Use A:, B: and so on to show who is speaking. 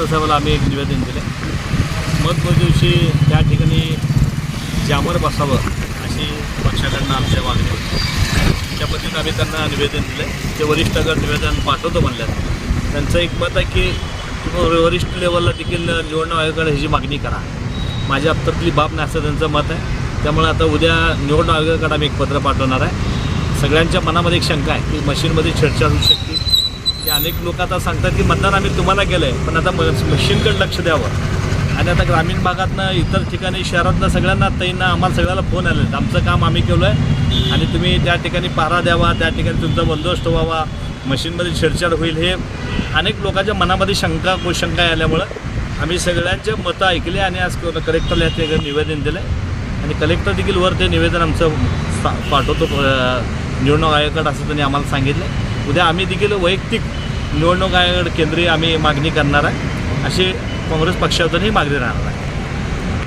A: Level आम्ही एक निवेदन दिलं. मतमोजणी दिवशी त्या ठिकाणी जामर बसावं अशी पक्षाकडनं आमच्या मागणी होती. त्या पद्धतीनं आम्ही त्यांना निवेदन दिलं. ते वरिष्ठाकडे निवेदन पाठवतो म्हणल्यात. त्यांचं एक मत आहे की तुम्ही वरिष्ठ लेवलला देखील निवडणूक आयोगाकडे ह्याची मागणी करा. माझ्या हप्त्यातली बाब नाही असं त्यांचं मत आहे. त्यामुळे आता उद्या निवडणूक आयोगाकडे आम्ही एक पत्र पाठवणार आहे. सगळ्यांच्या मनामध्ये एक शंका आहे की मशीनमध्ये छेडछाड होऊ शकते. की अनेक लोक आता सांगतात की मतदान आम्ही तुम्हाला केलं आहे पण आता मशीनकडे लक्ष द्यावं. आणि आता ग्रामीण भागातनं इतर ठिकाणी शहरातनं सगळ्यांना तईंना आम्हाला सगळ्याला फोन आले आमचं काम आम्ही केलं आहे आणि तुम्ही त्या ठिकाणी पारा द्यावा त्या ठिकाणी तुमचा बंदोबस्त व्हावा मशीनमध्ये छेडछाड होईल हे. अनेक लोकांच्या मनामध्ये शंका शंका आल्यामुळं आम्ही सगळ्यांचे मतं ऐकले आणि आज कलेक्टरला ते निवेदन दिलं आणि कलेक्टर देखील वर ते निवेदन आमचं पाठवतो निवडणूक आयोगाकडे असं त्यांनी आम्हाला सांगितलं उद्या आम्ही देखील वैयक्तिक निवडणूक आयोगाकडे केंद्रीय आम्ही मागणी करणार आहे. अशी काँग्रेस पक्षातूनही मागणी राहणार आहे.